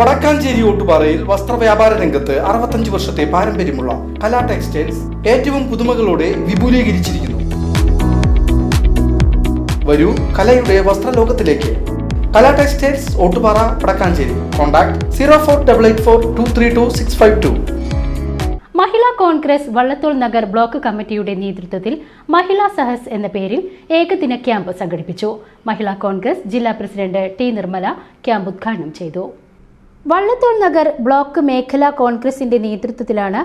വടക്കാഞ്ചേരി ഓട്ടുപാറയിൽ വസ്ത്രവ്യാപാര രംഗത്ത് അറുപത്തഞ്ച് വർഷത്തെ പാരമ്പര്യമുള്ള കലാ ടെക്സ്റ്റൈൽസ് ഏറ്റവും പുതുമകളോടെ വിപുലീകരിച്ചിരിക്കുന്നു. വരൂ കലയുടെ വസ്ത്രലോകത്തിലേക്ക്. Kala textiles Ottupara Vadakkanchery. Contact zero four double eight four two three two six five two. Mahila Congress Vallathol Nagar block കമ്മിറ്റിയുടെ നേതൃത്വത്തിൽ മഹിളാ സഹസ് എന്ന പേരിൽ ഏകദിന ക്യാമ്പ് സംഘടിപ്പിച്ചു. മഹിളാ കോൺഗ്രസ് ജില്ലാ പ്രസിഡന്റ് ടി. നിർമ്മല ക്യാമ്പ് ഉദ്ഘാടനം ചെയ്തു. വള്ളത്തോൾ നഗർ ബ്ലോക്ക് മേഖലാ കോൺഗ്രസിന്റെ നേതൃത്വത്തിലാണ്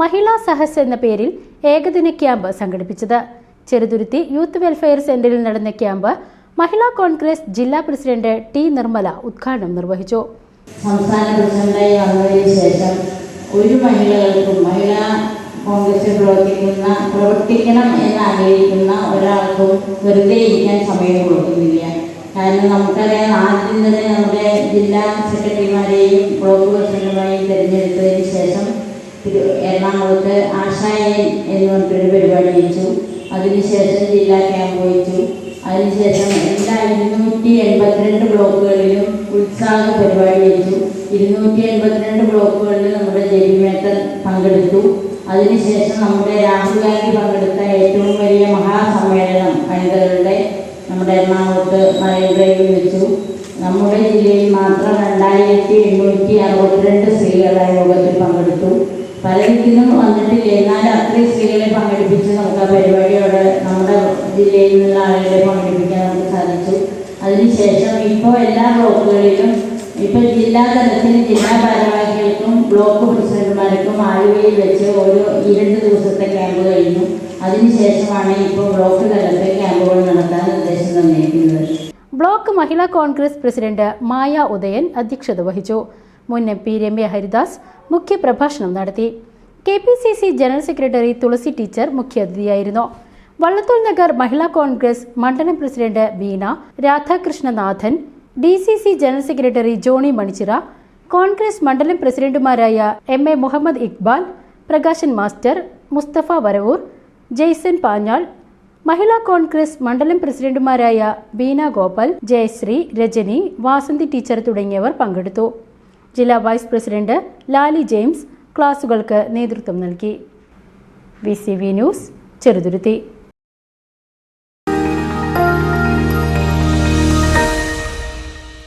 മഹിളാ സഹസ് എന്ന പേരിൽ ഏകദിന ക്യാമ്പ് സംഘടിപ്പിച്ചത്. ചെറുതുരുത്തി യൂത്ത് വെൽഫെയർ സെന്ററിൽ നടന്ന ക്യാമ്പ് മഹിളാ കോൺഗ്രസ് ജില്ലാ പ്രസിഡന്റ് ടി നിർമ്മല ഉദ്ഘാടനം നിർവഹിച്ചു. സംസ്ഥാന ശേഷം ഒരു മഹിളകൾക്കും മഹിളാ കോൺഗ്രസ് പ്രവർത്തിക്കുന്ന പ്രവർത്തിക്കണം എന്ന് ആഗ്രഹിക്കുന്ന ഒരാൾക്കും വെറുതെ ഇരിക്കാൻ സമയം കൊടുക്കുന്നില്ല കാരണം നമുക്കറിയാം ആദ്യം തന്നെ നമ്മുടെ ജില്ലാ സെക്രട്ടറിമാരെയും ബ്ലോക്ക് പ്രസിഡന്റുമാരെയും തിരഞ്ഞെടുത്തതിന് ശേഷം എറണാകുളത്ത് ആശായൻ എന്ന് പറഞ്ഞിട്ടൊരു പരിപാടി വെച്ചു. അതിനുശേഷം ജില്ലാ ക്യാമ്പ് വെച്ചു. അതിനുശേഷം എല്ലാ ഇരുന്നൂറ്റി എൺപത്തിരണ്ട് ബ്ലോക്കുകളിലും ഉത്സാഹ പരിപാടി വെച്ചു. ഇരുന്നൂറ്റി എൺപത്തിരണ്ട് ബ്ലോക്കുകളിൽ നമ്മുടെ ജെബിമേത്തർ പങ്കെടുത്തു. അതിനുശേഷം നമ്മുടെ രാഹുൽ ഗാന്ധി പങ്കെടുത്ത ഏറ്റവും വലിയ മഹാസമ്മേളനം വനിതകളുടെ നമ്മുടെ എറണാകുളത്ത് മറൈൻ ഡ്രൈവിൽ വെച്ചു. നമ്മുടെ ജില്ലയിൽ മാത്രം രണ്ടായിരത്തി എണ്ണൂറ്റി അറുപത്തിരണ്ട് സ്ത്രീകൾ യോഗത്തിൽ പങ്കെടുത്തു. പലരിക്കും വന്നിട്ടില്ല. എന്നാലും അത്രയും സ്ത്രീകളെ പങ്കെടുപ്പിച്ച് നമുക്ക് ആ പരിപാടിയോടെ നമ്മുടെ ജില്ലയിൽ നിന്നുള്ള ആളുകളെ പങ്കെടുപ്പിക്കാൻ നമുക്ക് സാധിച്ചു. അതിനുശേഷം ഇപ്പോൾ എല്ലാ ബ്ലോക്കുകളിലും ഇപ്പം ജില്ലാ തലത്തിൽ ജില്ലാ ഭാരവാഹികൾക്കും ബ്ലോക്ക് പ്രസിഡന്റുമാർക്കും ആലുവയിൽ വെച്ച് ഒരു രണ്ട് ദിവസത്തെ ക്യാമ്പ് കഴിഞ്ഞു. അതിനുശേഷമാണ് ഇപ്പോൾ ബ്ലോക്ക് തലത്തിൽ ക്യാമ്പുകൾ നടത്താൻ നിർദ്ദേശം തന്നിരിക്കുന്നത്. Block Mahila Congress president Maya Udayan അധ്യക്ഷത വഹിച്ചു. മുൻ എം പി രമ്യ ഹരിദാസ് മുഖ്യപ്രഭാഷണം നടത്തി. K P C C general secretary Thulasi teacher മുഖ്യാതിഥിയായിരുന്നു Vallathol Nagar Mahila Congress മണ്ഡലം president Beena Radhakrishnanathan D C C general secretary Johny Manichira Congress മണ്ഡലം പ്രസിഡന്റുമാരായ M A Muhammad Iqbal Prakashan master Musthafa Varavoor Jaison Panjal Mahila Congress മണ്ഡലം പ്രസിഡന്റുമാരായ Beena Gopal Jayasree Rajani Vasanthi teacher തുടങ്ങിയവർ പങ്കെടുത്തു. ജില്ലാ vice president Lali James ക്ലാസുകൾക്ക് നേതൃത്വം നൽകി. V news Cheruthuruthy.